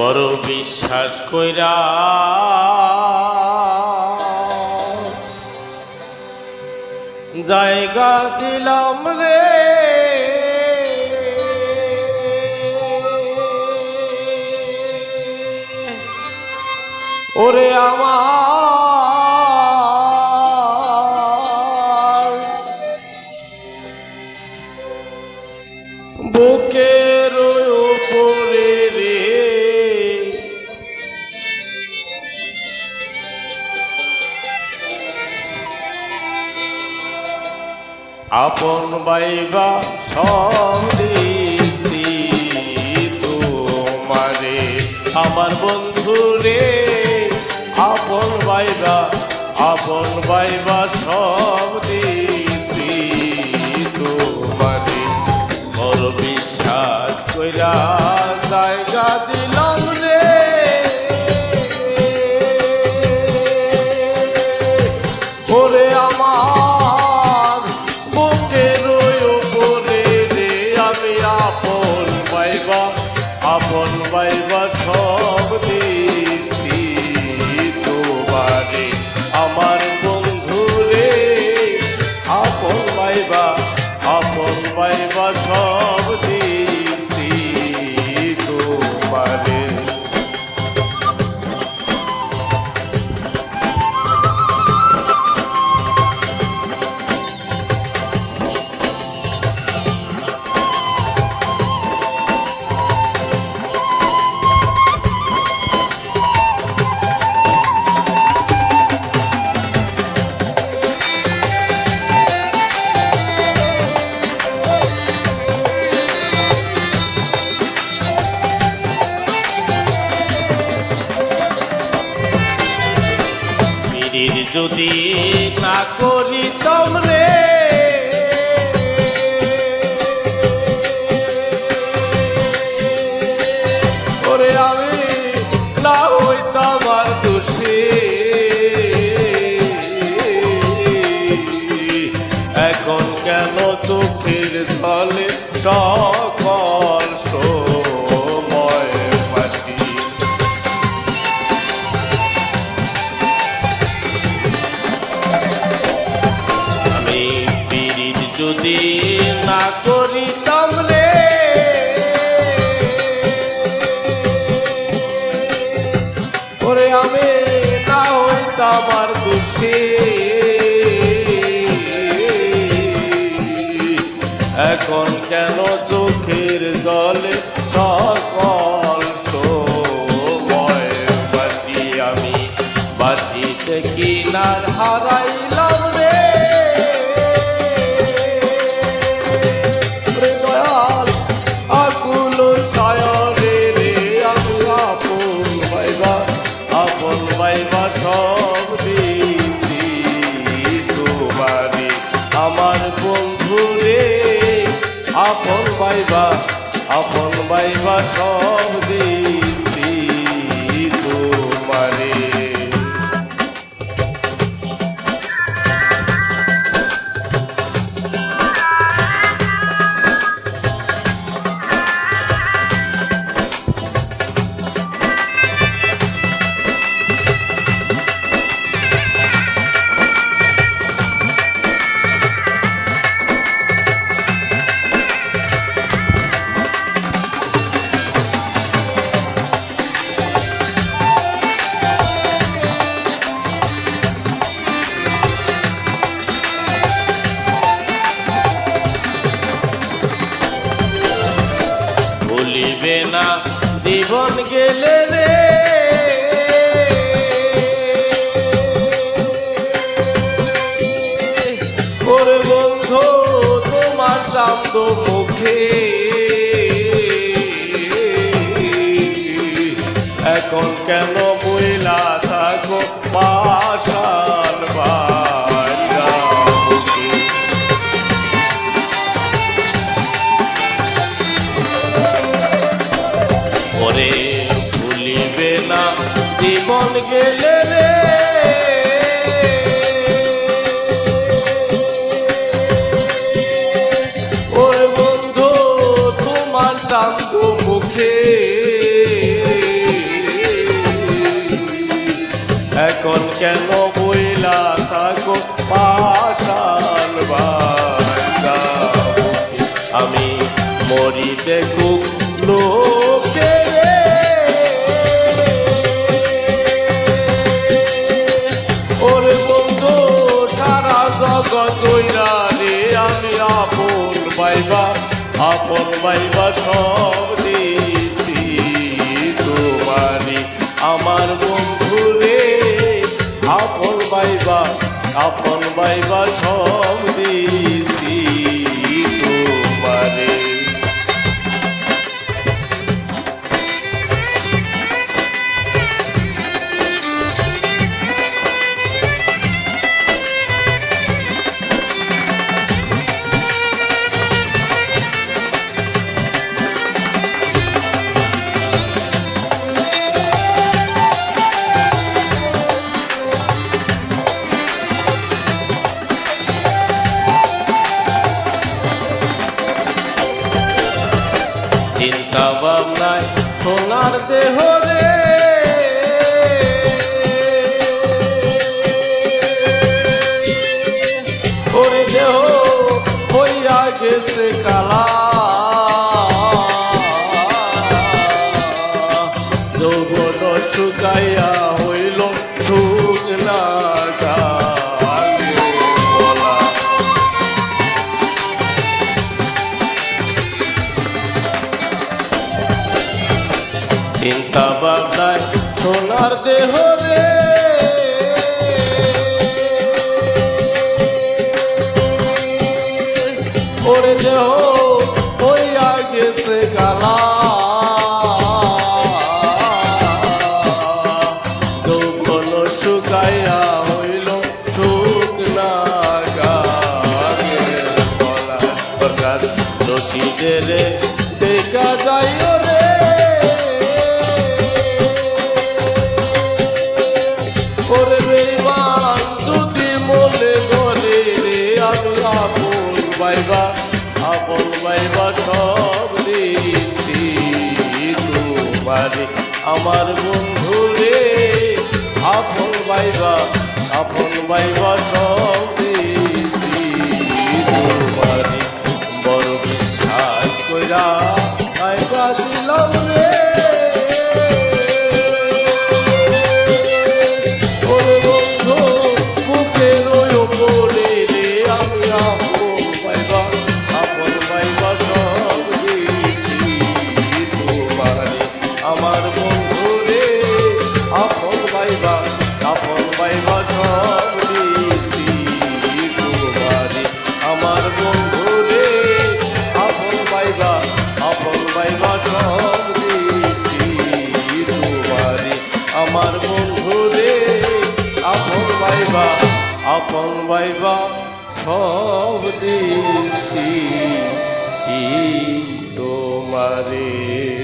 বড় বিশ্বাস কইরা। জায়গা দিলাম রে। ওরে আমার। বুকে আপন বাইবা সব দিছি তোমারে। আমার বন্ধু রে আপন বাইবা আপন বাইবা সব দিছি যদি না করি তোমরে। না এখন কেন চোখের জলে সব 降落 জীবন গেলে রে। ওর বন্ধু তোমার চাপ কেন বইলা থাকো? পাশাল আমি মরিতে খুব লোকে ওর বন্ধু সারা জগৎ আমি আপন বাইবা আপন বাইবা সব আপন বাইবা সব দাবাব নাই সোনার দেহ চিন্তা বাদায় সোনার দেহ রে। ওরে দেহ। আমার বন্ধু রে আপন বাইবা আপন বাইবা সবাই বা সব দিছি তোমারে